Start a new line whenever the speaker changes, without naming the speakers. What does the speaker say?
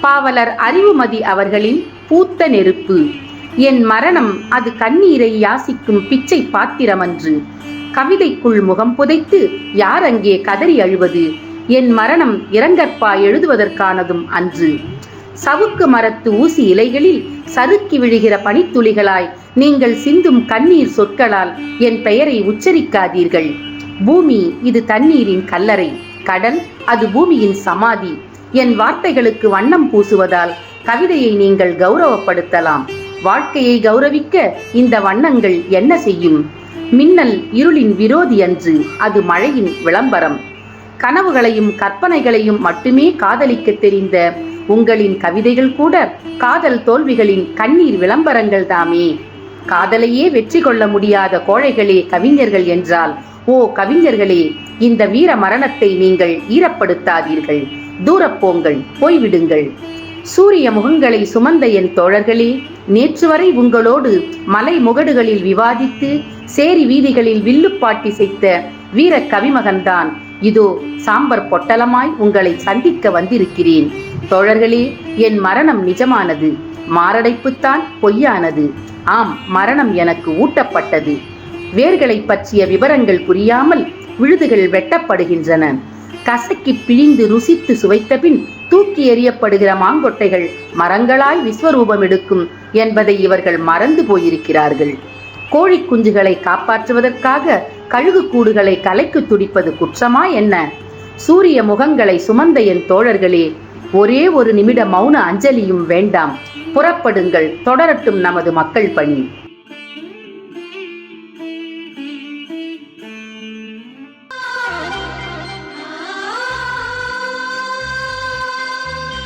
பாவலர் அறிவுமதி அவர்களின் பூத்த நெருப்பு. என் மரணம் அது கண்ணீரை யாசிக்கும் பிச்சை பாத்திரமன்று. கவிதைக்குள் முகம் புதைத்து யார் அங்கே கதறி அழுவது? என் மரணம் இரங்கற்பா எழுதுவதற்கானதும் அன்று. சவுக்கு மரத்து ஊசி இலைகளில் சறுக்கி விழுகிற பனித்துளிகளாய் நீங்கள் சிந்தும் கண்ணீர் சொற்களால் என் பெயரை உச்சரிக்காதீர்கள். பூமி இது தண்ணீரின் கல்லறை கடல் அது பூமியின் சமாதி. என் வார்த்தைகளுக்கு வண்ணம் பூசுவதால் கவிதையை நீங்கள் கௌரவப்படுத்தலாம். வாழ்க்கையை கௌரவிக்க இந்த வண்ணங்கள் என்ன செய்யும்? மின்னல் இருளின் விரோதி அன்று அது மழையின் விளம்பரம். கனவுகளையும் கற்பனைகளையும் மட்டுமே காதலிக்க தெரிந்த உங்களின் கவிதைகள் கூட காதல் தோல்விகளின் கண்ணீர் விளம்பரங்கள் தாமே. காதலையே வெற்றி கொள்ள முடியாத கோழைகளே கவிஞர்கள் என்றால் ஓ கவிஞர்களே இந்த வீர மரணத்தை நீங்கள் ஈரப்படுத்தாதீர்கள். தூரப்போங்கள் போய்விடுங்கள். சூரிய முகங்களை சுமந்த என் தோழர்களே நேற்று வரை உங்களோடு மலை முகடுகளில் விவாதித்து சேரி வீதிகளில் வில்லுப்பாட்டி செய்த வீர கவிமகன்தான். இதோ சாம்பர் பொட்டலமாய் உங்களை சந்திக்க வந்திருக்கிறேன். தோழர்களே என் மரணம் நிஜமானது. மாரடைப்புத்தான் பொய்யானது. ஆம் மரணம் எனக்கு ஊட்டப்பட்டது. வேர்களை பற்றிய விவரங்கள் புரியாமல் விழுதுகள் வெட்டப்படுகின்றன. கசக்கி பிழிந்து ருசித்து சுவைத்தபின் தூக்கி எறியப்படுகிற மாங்கொட்டைகள் மரங்களாய் விஸ்வரூபம் எடுக்கும் என்பதை இவர்கள் மறந்து போயிருக்கிறார்கள். கோழி குஞ்சுகளை காப்பாற்றுவதற்காக கழுகு கூடுகளை கலைக்கு துடிப்பது குற்றமா என்ன? சூரிய முகங்களை சுமந்த என் தோழர்களே ஒரே ஒரு நிமிட மௌன அஞ்சலியும் வேண்டாம். புறப்படுங்கள் தொடரட்டும் நமது மக்கள் பணி.